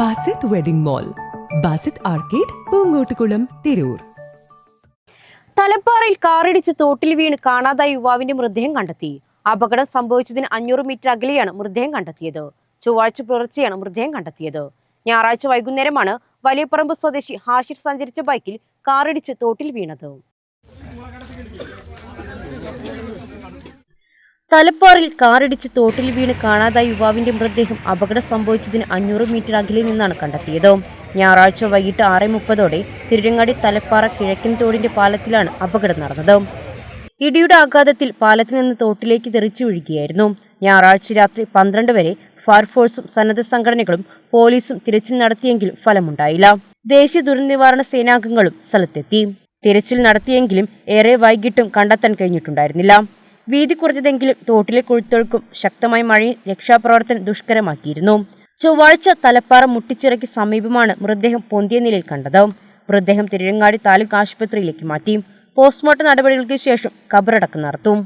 Basith wedding mall Basith arcade Poongottukulam Tirur. തലപ്പാറയിൽ കാറിടിച്ച് തോട്ടിൽ വീണ് കാണാതായ യുവാവിന്റെ മൃതദേഹം കണ്ടെത്തി. അപകടം സംഭവിച്ചതിന് അഞ്ഞൂറ് മീറ്റർ അകലെയാണ് മൃതദേഹം കണ്ടെത്തിയത്. ചൊവ്വാഴ്ച പുലർച്ചെയാണ് മൃതദേഹം കണ്ടെത്തിയത്. ഞായറാഴ്ച വൈകുന്നേരമാണ് വലിയപറമ്പ് സ്വദേശി ഹാഷിർ സഞ്ചരിച്ച ബൈക്കിൽ കാറിടിച്ച് തോട്ടിൽ വീണത്. തലപ്പാറിൽ കാറിടിച്ച് തോട്ടിൽ വീണ് കാണാതായ യുവാവിന്റെ മൃതദേഹം അപകടം സംഭവിച്ചതിന് അഞ്ഞൂറ് മീറ്റർ അകലിൽ നിന്നാണ് കണ്ടെത്തിയത്. ഞായറാഴ്ച വൈകിട്ട് ആറ് മുപ്പതോടെ തിരുരങ്ങാടി തലപ്പാറ കിഴക്കൻ തോടിന്റെ പാലത്തിലാണ് അപകടം നടന്നത്. ഇടിയുടെ ആഘാതത്തിൽ പാലത്തിൽ നിന്ന് തോട്ടിലേക്ക് തെറിച്ചു വീഴുകയായിരുന്നു ഞായറാഴ്ച രാത്രി പന്ത്രണ്ട് വരെ ഫയർഫോഴ്സും സന്നദ്ധ സംഘടനകളും പോലീസും തിരച്ചിൽ നടത്തിയെങ്കിലും ഫലമുണ്ടായില്ല. ദേശീയ ദുരന്തനിവാരണ സേനാംഗങ്ങളും സ്ഥലത്തെത്തി. തിരച്ചിൽ നടത്തിയെങ്കിലും ഏറെ വൈകിട്ടും കണ്ടെത്താൻ കഴിഞ്ഞിട്ടുണ്ടായിരുന്നില്ല. വീതി കുറഞ്ഞതെങ്കിലും തോട്ടിലെ കൊഴുത്തൊഴുക്കും ശക്തമായ മഴയും രക്ഷാപ്രവർത്തനം ദുഷ്കരമാക്കിയിരുന്നു. ചൊവ്വാഴ്ച തലപ്പാറ മുട്ടിച്ചിറയ്ക്ക് സമീപമാണ് മൃതദേഹം പൊന്തിയ നിലയിൽ കണ്ടത്. മൃതദേഹം തിരുരങ്ങാടി താലൂക്ക് ആശുപത്രിയിലേക്ക് മാറ്റി. പോസ്റ്റ്മോർട്ടം നടപടികൾക്ക് ശേഷം കബറടക്കം നടത്തും.